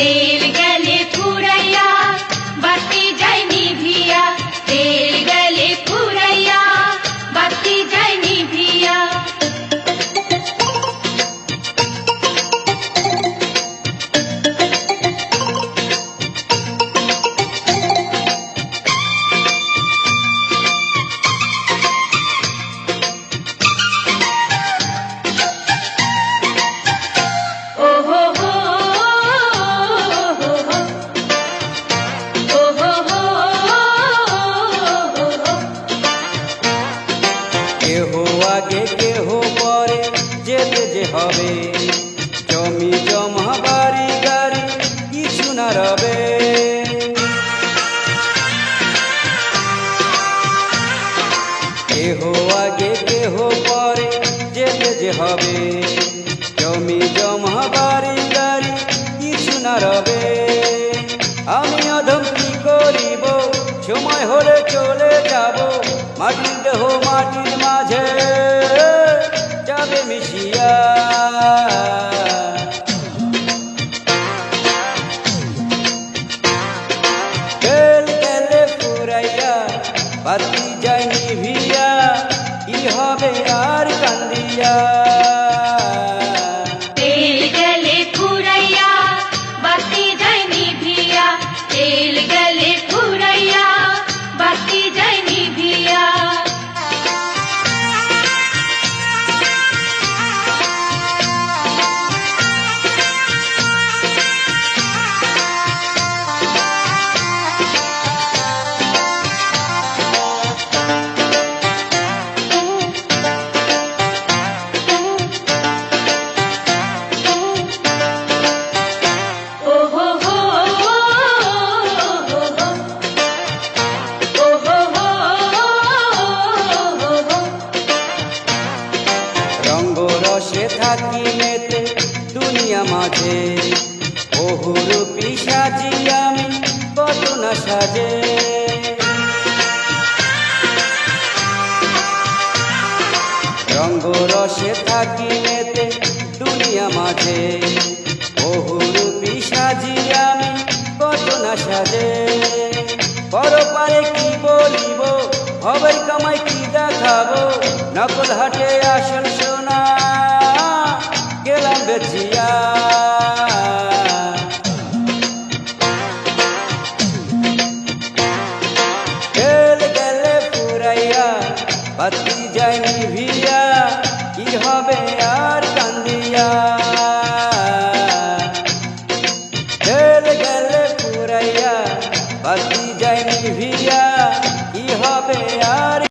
Daily কেহ আগে কেহ পরে যেতে যে হবে। জমি জমা, বাড়ি গাড়ি কিছু না রবে। কেহ আগে কেহ পরে যেতে যে হবে। জমি জমা, বাড়ি গাড়ি কিছু না রবে। মাটির মাঝে যাবে মিশিয়া। সাজি আমি কত না সাজে। রঙ্গ রসে থাকি মেতে দুনিয়া মাঝে। বহুরূপী সাজি আমি কত না সাজে। পরপারে কি বলিব, হবের কামাই কি দেখাবো, নকল হাটে বাতি যায় নিভিয়া কি হবে আর কান্দিয়া? খেল গেলে পুরাইয়া বাতি